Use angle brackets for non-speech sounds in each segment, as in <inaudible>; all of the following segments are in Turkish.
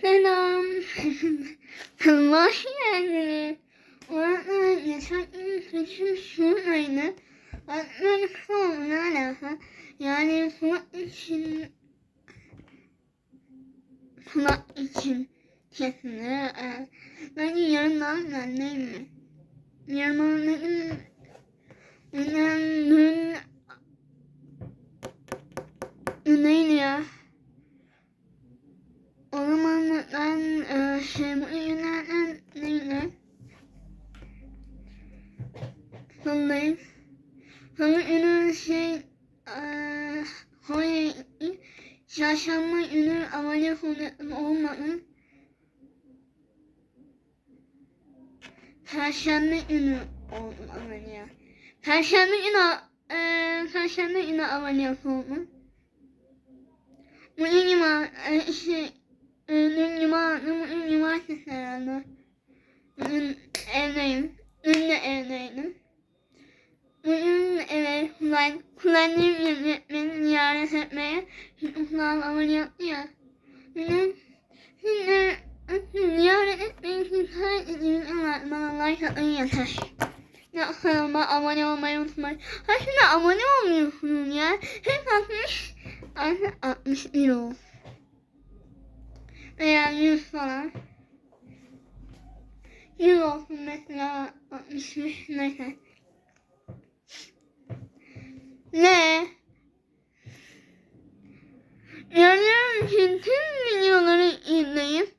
Selam. Allah geldiniz. Geçen gün seçim şuradaydı. Öğretmenim sordu ne alaka? Yani sunat için sunat için kesinlikle. e, Ben yarından ben değil mi? Yarından dün neydi ya? O zaman ben bu? Sondayım. Sonra günü şey e, Hoya Çarşamba günü ameliyat olmadım. Perşembe günü oldum ameliyat. Perşembe günü e, Perşembe günü ameliyat oldum. Bugün cuma, e, şey, dün cuma, bugün cumartesi herhalde. Bugün evdeyim. Dün de evdeydim. Bugün eve kullan, kullandığım beni ziyaret etmeye. Kulağım ameliyatlı ya. Bugün şimdi ziyaret etmeyi için sadece ama bana like atmayı yeter. Ya kanalıma abone olmayı unutmayın. Şimdi abone olmuyorsunuz ya. Hep 60, artık 61 ol. Veya 100 falan. 100 olsun mesela 65 neyse. Ne? Yani için tüm videoları izleyip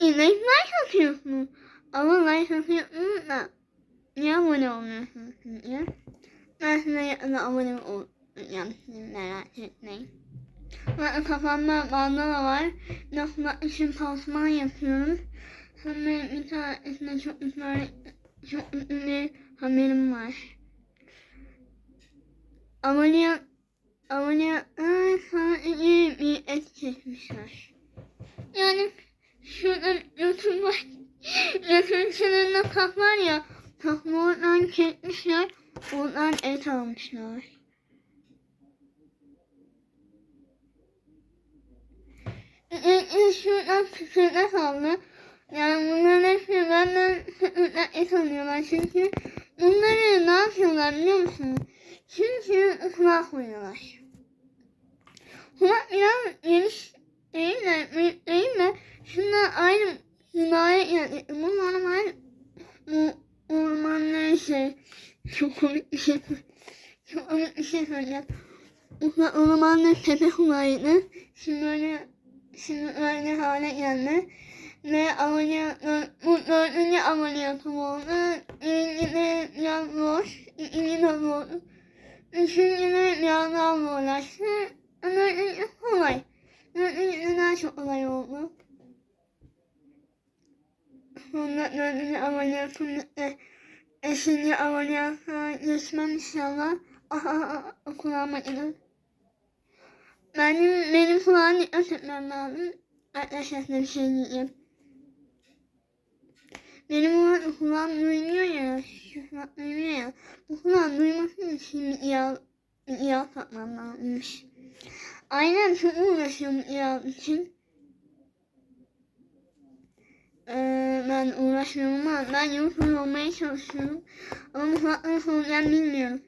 izleyip like atıyorsunuz. Ama like atıyorsunuz da niye abone olmuyorsunuz ya? Ben size yakında abone olacağım sizi merak etmeyin. Bakın kafamda bandana var. Nasıl için pansuman yapıyorum. Sonra bir tanesinde çok güzel, çok mutlu bir haberim var. Ameliyat, ameliyattan sadece bir et kesmişler. Yani şurada YouTube var. YouTube kenarında kaf var ya. Kafı oradan kesmişler. Oradan et almışlar. Şuradan sıkırda kaldı. Yani bunların hepsi benden sıkırda et alıyorlar. Çünkü bunları ne yapıyorlar biliyor musunuz? Çünkü ıslak koyuyorlar. Kulak biraz geniş değil de büyük değil de şunlar aynı hizaya yani bu normal bu ormanlar şey çok komik bir şey çok komik bir şey söyleyeceğim. Bu ormanlar tepe kulağıydı. Şimdi öyle öyle hale geldi. Ve ameliyat, bu dördüncü ameliyatım oldu. Birinci de biraz zor, ikinci de zor. Üçüncü de biraz daha zorlaştı. Dördüncü kolay. Dördüncü daha çok kolay oldu. Sonra dördüncü ameliyatım bitti. Beşinci ameliyata geçmem inşallah. Aha, kulağıma gidin. Benim, benim kulağıma dikkat etmem lazım. Arkadaşlar size bir şey diyeyim. Benim kulağım, duymuyor ya. Şu kulak duymuyor ya. Bu kulağım duyması için yağ, yağ takmam lazımmış. Aynen çok uğraşıyorum yağ için. Ee, ben uğraşmıyorum ama ben YouTuber olmaya çalışıyorum. Ama nasıl olacağını bilmiyorum.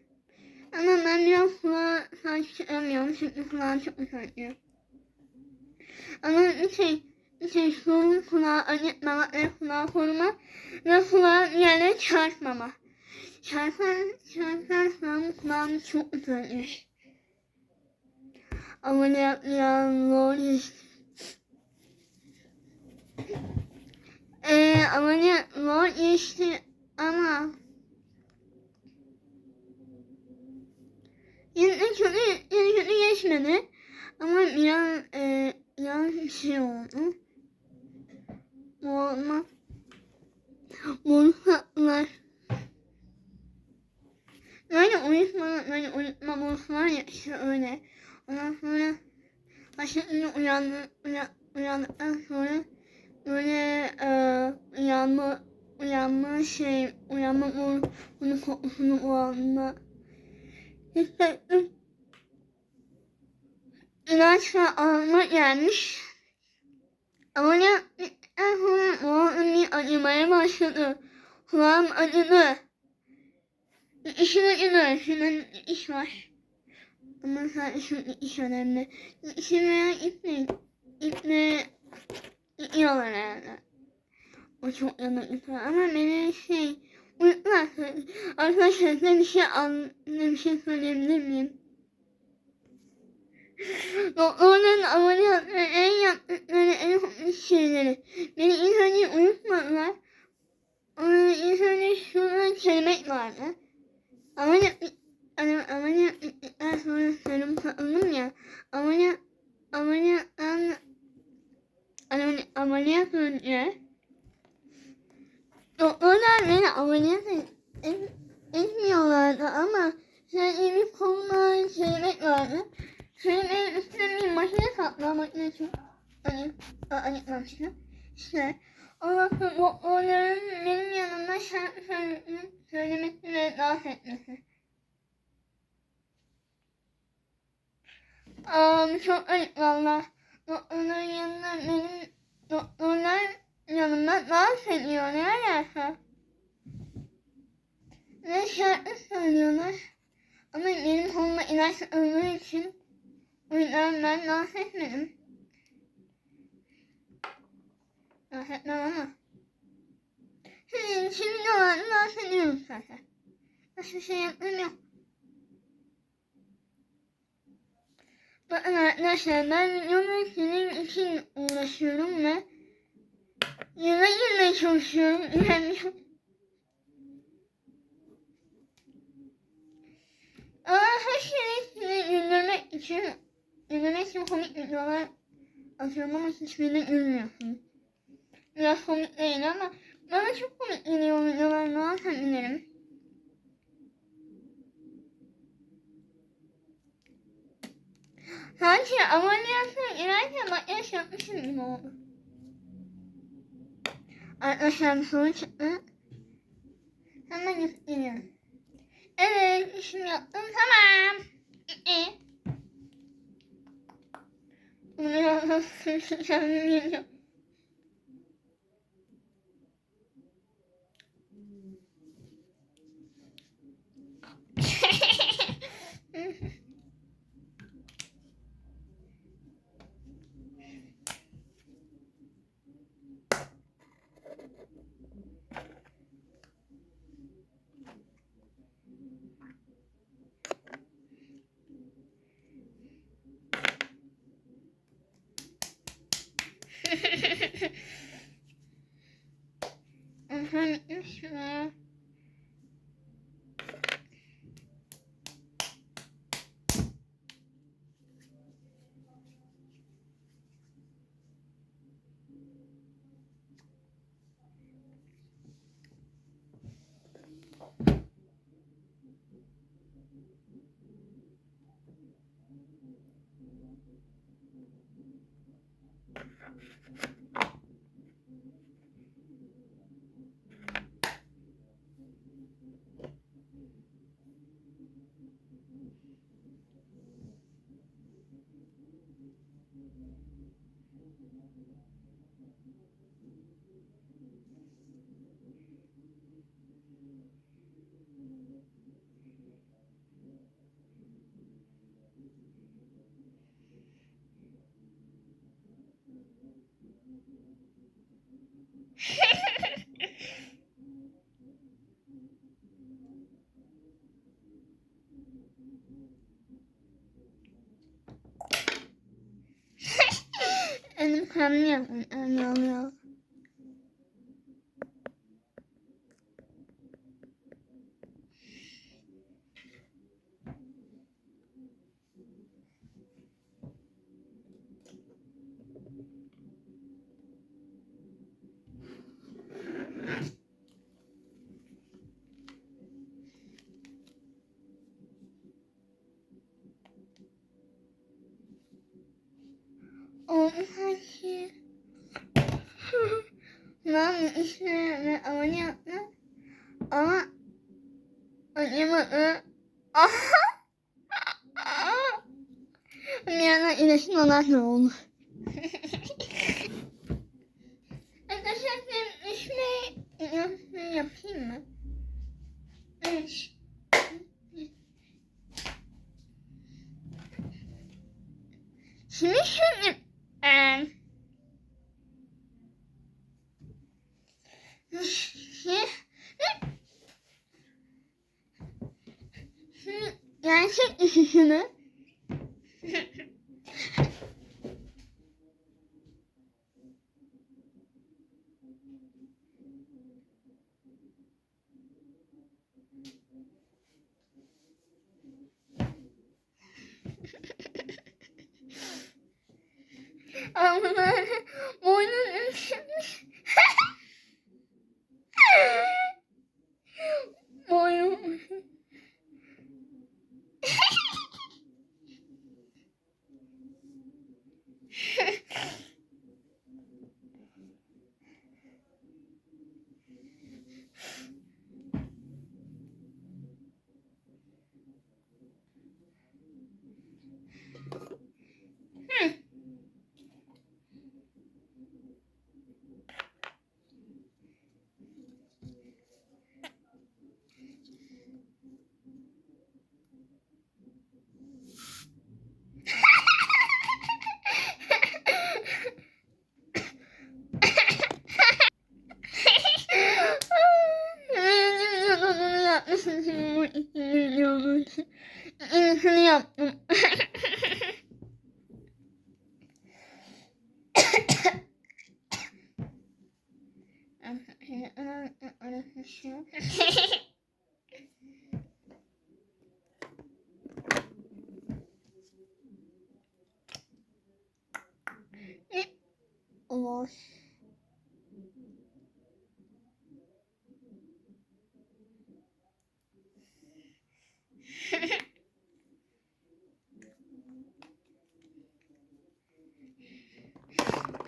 Ama ben biraz kulağa sahip çıkamıyorum çünkü kulağım çok utanıyor. Ama şey, şey sorun kulağı acıtmamak ve kulağı korumak ve kulağı yerlere çarpmama. Çarpar, çarparsam kulağım çok utanıyor. Ameliyat biraz zor işte. Ee, ameliyat zor geçti ama yine kötü, yine kötü geçmedi. Ama biraz, e, biraz bir şey oldu. Boğulma. Boğulmalar. Böyle uyutma, böyle uyutma boğulma var ya işte öyle. Ondan sonra başında uyandı, uyan, uyandıktan sonra böyle e, uyanma, uyanma şey, uyanma bunu, kokusunu hissettim. İlaçla alma gelmiş. Ameliyat bittikten sonra boğazım acımaya başladı. Kulağım acıdı. İşin acıdı. Şunun iş var. Ama sadece iş önemli. İşin veya iple, iple gidiyorlar herhalde. O çok yanıklı ama beni şey. Arkadaşlar size bir şey an, bir şey söyleyebilir miyim? Doktorların ameliyatları en yaptıkları en komik şeyleri. Beni ilk önce uyutmadılar. Ama ilk önce şurada kelebek vardı. Ameliyat, ameliyat bittikten sonra serum takıldım ya. Ameliyat, ameliyattan, ameliyat, ameliyat önce doktorlar beni ameliyat et, et, etmiyorlardı ama sen bir kolumda kelebek vardı. Şöyle üstüne bir makine sakla makine çok hani acıtmamıştı. İşte ondan sonra doktorların benim yanımda şarkı söyle- söylemesi ve dans etmesi. Aa, çok ayıp valla. Doktorların yanında benim doktorlar yanımda dans ediyor ne alaka? Ve şarkı söylüyorlar. Ama benim kolumda ilaç öldüğü için o yüzden ben dans etmedim. Dans etmem ama. Şimdi, şimdi dolandım dans ediyorum zaten. Başka şey yapmam yok. Bakın arkadaşlar ben videomu için uğraşıyorum ve yola girmeye çalışıyorum. İlerliyorum. Ama her şeyi güldürmek için güldürmek için komik videolar atıyorum ama hiçbirini gülmüyorsunuz. Biraz komik değil ama bana çok komik geliyor videolar ne yapabilirim? Sanki ameliyatına girerken makyaj yapmışım gibi oldu. Arkadaşlar soru çıktı. Hemen gösteriyorum. Evet, işimi yaptım. Tamam. Bunu nasıl bilmiyorum. Aha bitmiş mi? Elim kanlı yapmış, ne yapmış, ama ne yapmış. Ama acımadı. Bir yana iyileşin olan ne olur. Arkadaşlar ben işimi yapayım mı? Evet. Şimdi şöyle... Ee, Gerçek ışını Aman İyisini yaptım.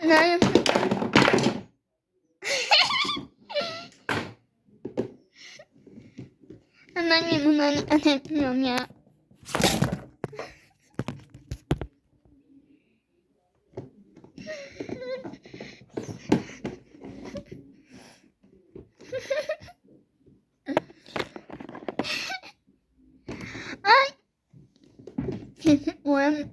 Ne? Anneannem bunları anlatmıyorum ya. Ay. <laughs> Oyan.